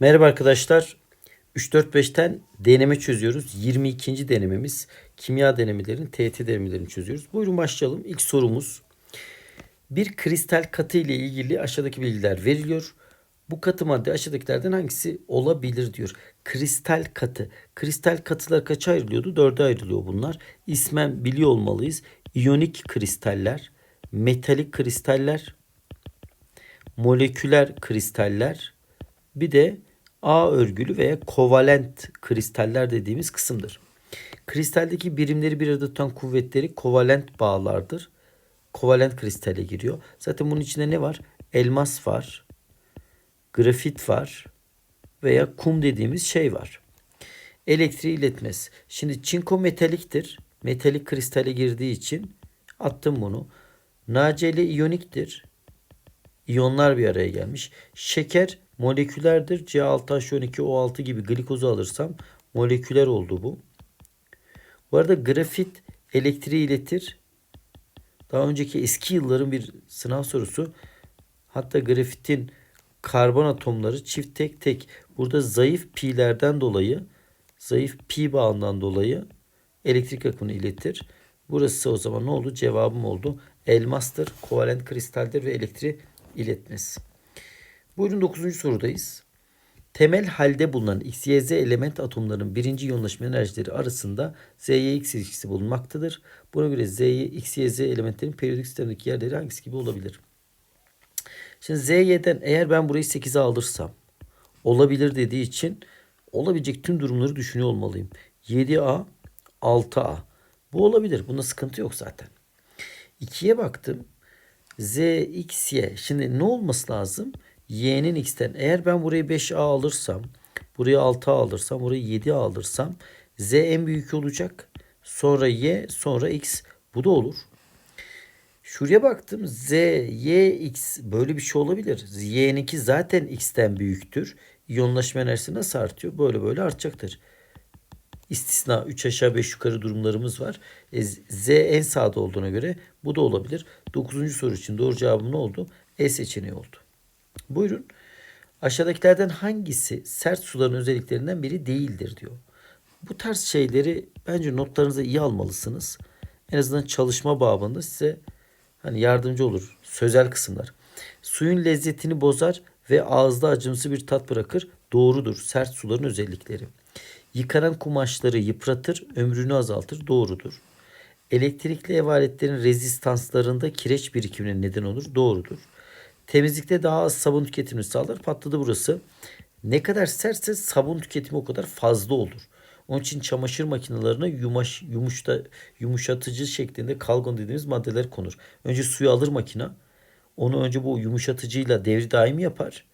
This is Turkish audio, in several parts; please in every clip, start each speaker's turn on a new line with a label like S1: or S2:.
S1: Merhaba arkadaşlar. 3-4-5'ten deneme çözüyoruz. 22. denememiz. Kimya denemelerini, TET denemelerini çözüyoruz. Buyurun başlayalım. İlk sorumuz. Bir kristal katı ile ilgili aşağıdaki bilgiler veriliyor. Bu katı madde aşağıdakilerden hangisi olabilir diyor. Kristal katı. Kristal katılar kaça ayrılıyordu? Dörde ayrılıyor bunlar. İsmen biliyor olmalıyız. İyonik kristaller, metalik kristaller, moleküler kristaller, bir de A örgülü veya kovalent kristaller dediğimiz kısımdır. Kristaldeki birimleri bir arada tutan kuvvetleri kovalent bağlardır. Kovalent kristale giriyor. Zaten bunun içinde ne var? Elmas var, grafit var veya kum dediğimiz şey var. Elektriği iletmez. Şimdi çinko metaliktir. Metalik kristale girdiği için attım bunu. NaCl iyoniktir. İyonlar bir araya gelmiş. Şeker molekülerdir. C6H12O6 gibi glikozu alırsam moleküler oldu bu. Bu arada grafit elektriği iletir. Daha önceki eski yılların bir sınav sorusu. Hatta grafitin karbon atomları çift tek tek. Burada zayıf pi'lerden dolayı, zayıf pi bağından dolayı elektrik akımını iletir. Burası o zaman ne oldu? Cevabım oldu. Elmastır, kovalent kristaldir ve elektriği iletmez. Buyurun 9. sorudayız. Temel halde bulunan X, Y, Z element atomlarının birinci yoğunlaşma enerjileri arasında Z, Y, X ilişkisi bulunmaktadır. Buna göre Z, Y, elementlerin periyodik sistemdeki yerleri hangisi gibi olabilir? Şimdi Z, Y'den eğer ben burayı 8'e alırsam olabilir dediği için olabilecek tüm durumları düşünüyor olmalıyım. 7A, 6A. Bu olabilir. Bunda sıkıntı yok zaten. 2'ye baktım. Z. Şimdi ne olması lazım? Y'nin X'ten. Eğer ben burayı 5A alırsam, burayı 6A alırsam, burayı 7A alırsam Z en büyük olacak. Sonra Y, sonra X. Bu da olur. Şuraya baktım. Z, Y, X böyle bir şey olabilir. Y'ninki zaten X'ten büyüktür. İyonlaşma enerjisi nasıl artıyor? Böyle böyle artacaktır. İstisna 3 aşağı 5 yukarı durumlarımız var. E, Z en sağda olduğuna göre bu da olabilir. 9. soru için doğru cevabım ne oldu? E seçeneği oldu. Buyurun. Aşağıdakilerden hangisi sert suların özelliklerinden biri değildir diyor. Bu tarz şeyleri bence notlarınıza iyi almalısınız. En azından çalışma babında size hani yardımcı olur. Sözel kısımlar. Suyun lezzetini bozar ve ağızda acımsı bir tat bırakır. Doğrudur. Sert suların özellikleri. Yıkanan kumaşları yıpratır, ömrünü azaltır. Doğrudur. Elektrikli ev aletlerin rezistanslarında kireç birikimine neden olur. Doğrudur. Temizlikte daha az sabun tüketimini sağlar. Patladı burası. Ne kadar sertse sabun tüketimi o kadar fazla olur. Onun için çamaşır makinelerine yumaş, yumuşta, yumuşatıcı şeklinde kalgon dediğimiz maddeler konur. Önce suyu alır makine. Onu önce bu yumuşatıcıyla devri daim yapar.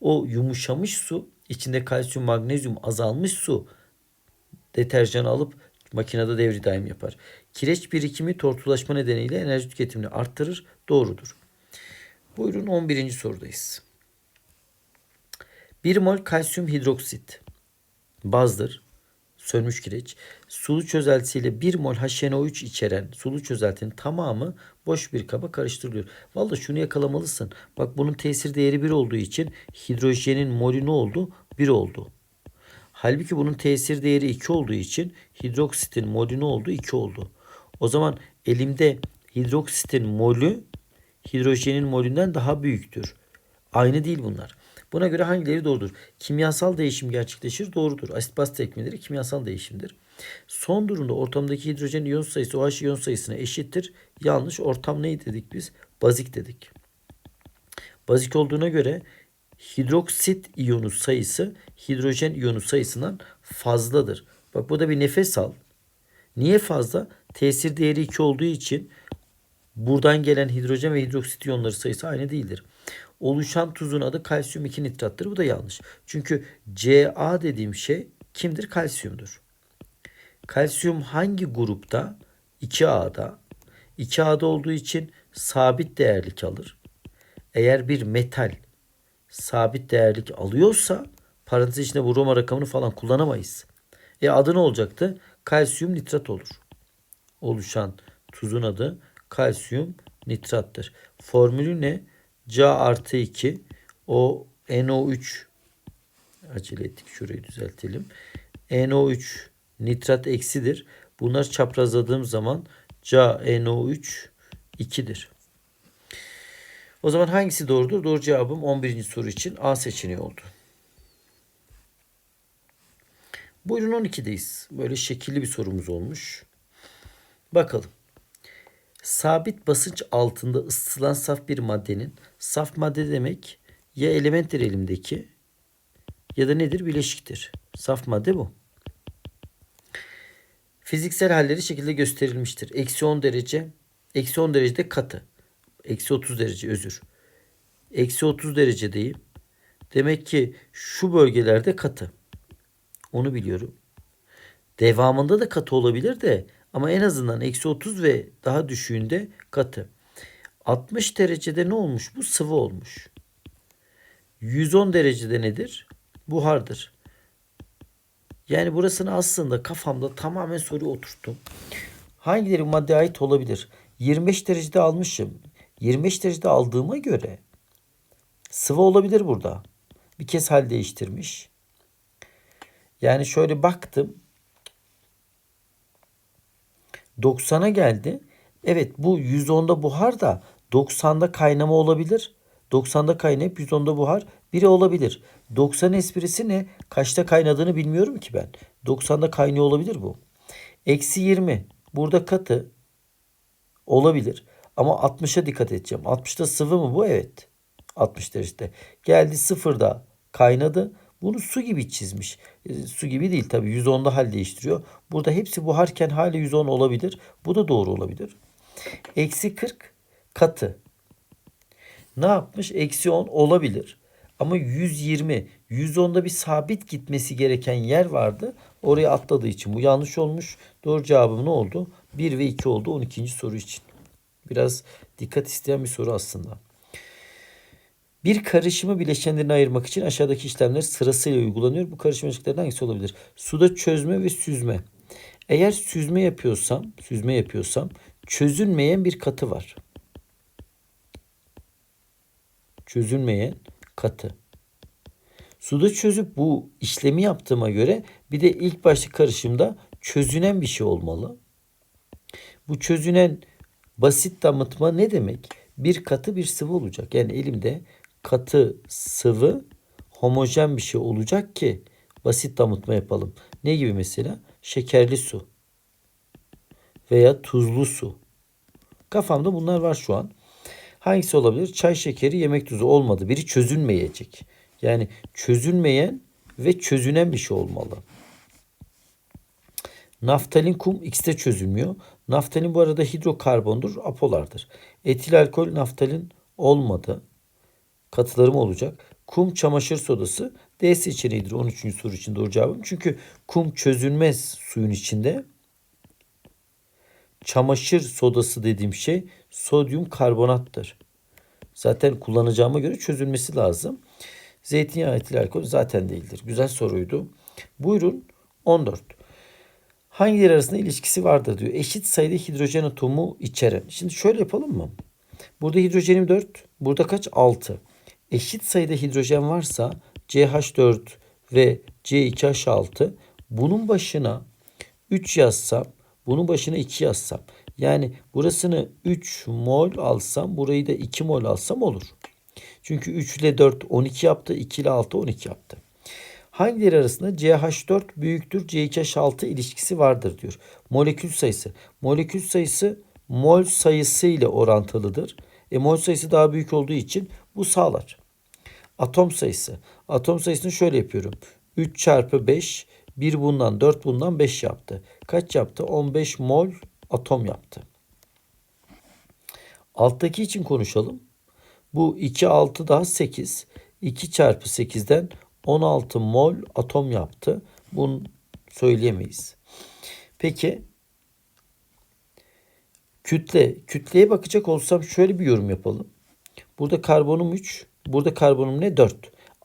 S1: O yumuşamış su içinde kalsiyum, magnezyum azalmış su deterjan alıp makinede devri daim yapar. Kireç birikimi tortulaşma nedeniyle enerji tüketimini arttırır. Doğrudur. Buyurun 11. sorudayız. 1 mol kalsiyum hidroksit bazdır. Sönmüş kireç. Sulu çözeltisiyle 1 mol HNO3 içeren sulu çözeltinin tamamı boş bir kaba karıştırılıyor. Vallahi şunu yakalamalısın. Bak bunun tesir değeri 1 olduğu için hidrojenin molü ne oldu? 1 oldu. Halbuki bunun tesir değeri 2 olduğu için hidroksitin molü ne oldu? 2 oldu. O zaman elimde hidroksitin molü hidrojenin molünden daha büyüktür. Aynı değil bunlar. Buna göre hangileri doğrudur? Kimyasal değişim gerçekleşir. Doğrudur. Asit baz tekmeleri kimyasal değişimdir. Son durumda ortamdaki hidrojen iyon sayısı OH iyon sayısına eşittir. Yanlış. Ortam ne dedik biz? Bazik dedik. Bazik olduğuna göre hidroksit iyonu sayısı hidrojen iyonu sayısından fazladır. Bak burada bir nefes al. Niye fazla? Tesir değeri 2 olduğu için buradan gelen hidrojen ve hidroksit iyonları sayısı aynı değildir. Oluşan tuzun adı kalsiyum 2 nitrattır. Bu da yanlış. Çünkü Ca dediğim şey kimdir? Kalsiyumdur. Kalsiyum hangi grupta? 2A'da. 2A'da olduğu için sabit değerlik alır. Eğer bir metal sabit değerlik alıyorsa parantez içinde bu Roma rakamını falan kullanamayız. E adı ne olacaktı? Kalsiyum nitrat olur. Oluşan tuzun adı kalsiyum nitrattır. Formülü ne? Ca artı 2 o NO3 Acele ettik. Şurayı düzeltelim. NO3 nitrat eksidir. Bunları çaprazladığım zaman CaNO3 2'dir. O zaman hangisi doğrudur? Doğru cevabım 11. soru için A seçeneği oldu. Buyurun 12'deyiz. Böyle şekilli bir sorumuz olmuş. Bakalım. Sabit basınç altında ısıtılan saf bir maddenin saf madde demek ya elementtir elimdeki ya da nedir bileşiktir. Saf madde bu. Fiziksel halleri şekilde gösterilmiştir. Eksi 10 derece, eksi 10 derecede katı. Eksi 30 derece özür. Eksi 30 derecedeyim. Demek ki şu bölgelerde katı. Onu biliyorum. Devamında da katı olabilir de ama en azından eksi 30 ve daha düşüğünde katı. 60 derecede ne olmuş? Bu sıvı olmuş. 110 derecede nedir? Buhardır. Yani burasını aslında kafamda tamamen soruyu oturttum. Hangileri maddeye ait olabilir? 25 derecede almışım. 25 derecede aldığıma göre sıvı olabilir burada. Bir kez hal değiştirmiş. Yani şöyle baktım. 90'a geldi. Evet bu 110'da buhar da 90'da kaynama olabilir. 90'da kaynayıp 110'da buhar biri olabilir. 90 esprisi ne? Kaçta kaynadığını bilmiyorum ki ben. 90'da kaynıyor olabilir bu. Eksi 20. Burada katı olabilir. Ama 60'a dikkat edeceğim. 60'ta sıvı mı bu? Evet. 60 derecede. Geldi sıfırda kaynadı. Bunu su gibi çizmiş. E, su gibi değil tabii. 110'da hal değiştiriyor. Burada hepsi buharken hali 110 olabilir. Bu da doğru olabilir. Eksi 40 katı. Ne yapmış? Eksi 10 olabilir. Ama 120, 110'da bir sabit gitmesi gereken yer vardı. Oraya atladığı için bu yanlış olmuş. Doğru cevabım ne oldu? 1 ve 2 oldu 12. soru için. Biraz dikkat isteyen bir soru aslında. Bir karışımı bileşenlerine ayırmak için aşağıdaki işlemler sırasıyla uygulanıyor. Bu karışım ölçeklerden hangisi olabilir? Suda çözme ve süzme. Eğer süzme yapıyorsam, süzme yapıyorsam çözünmeyen bir katı var. Çözünmeyen katı. Suda çözüp bu işlemi yaptığıma göre bir de ilk başta karışımda çözünen bir şey olmalı. Bu çözünen basit damıtma ne demek? Bir katı bir sıvı olacak. Yani elimde katı sıvı homojen bir şey olacak ki basit damıtma yapalım. Ne gibi mesela? Şekerli su veya tuzlu su. Kafamda bunlar var şu an. Hangisi olabilir? Çay şekeri, yemek tuzu olmadı. Biri çözünmeyecek. Yani çözünmeyen ve çözünen bir şey olmalı. Naftalin kum X'te çözülmüyor. Naftalin bu arada hidrokarbondur, apolardır. Etil alkol naftalin olmadı. Katılarım olacak. Kum çamaşır sodası D seçeneğidir 13. soru için doğru cevabım. Çünkü kum çözülmez suyun içinde. Çamaşır sodası dediğim şey sodyum karbonattır. Zaten kullanacağıma göre çözülmesi lazım. Zeytinyağı etil alkol zaten değildir. Güzel soruydu. Buyurun 14. Hangileri arasında ilişkisi vardır diyor. Eşit sayıda hidrojen atomu içeren. Şimdi şöyle yapalım mı? Burada hidrojenim 4. Burada kaç? 6. Eşit sayıda hidrojen varsa CH4 ve C2H6 bunun başına 3 yazsam bunun başına 2 yazsam. Yani burasını 3 mol alsam burayı da 2 mol alsam olur. Çünkü 3 ile 4 12 yaptı. 2 ile 6 12 yaptı. Hangileri arasında CH4 büyüktür C2H6 ilişkisi vardır diyor. Molekül sayısı. Molekül sayısı mol sayısı ile orantılıdır. E mol sayısı daha büyük olduğu için bu sağlar. Atom sayısı. Atom sayısını şöyle yapıyorum. 3 çarpı 5 1 bundan 4 bundan 5 yaptı. Kaç yaptı? 15 mol atom yaptı. Alttaki için konuşalım. Bu 2 6 daha 8. 2 çarpı 8'den 16 mol atom yaptı. Bunu söyleyemeyiz. Peki kütle. Kütleye bakacak olsam şöyle bir yorum yapalım. Burada karbonum 3. Burada karbonum ne? 4.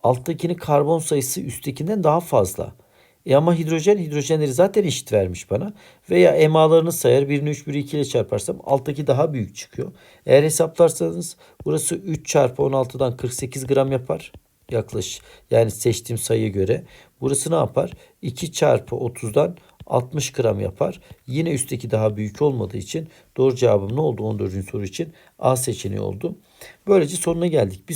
S1: Alttakinin karbon sayısı üsttekinden daha fazla. E ama hidrojen hidrojenleri zaten eşit vermiş bana. Veya emalarını sayar. Birini 3 biri 2 ile çarparsam alttaki daha büyük çıkıyor. Eğer hesaplarsanız burası 3 çarpı 16'dan 48 gram yapar. Yaklaş yani seçtiğim sayıya göre. Burası ne yapar? 2 çarpı 30'dan 60 gram yapar. Yine üstteki daha büyük olmadığı için doğru cevabım ne oldu 14. soru için? A seçeneği oldu. Böylece sonuna geldik. Bir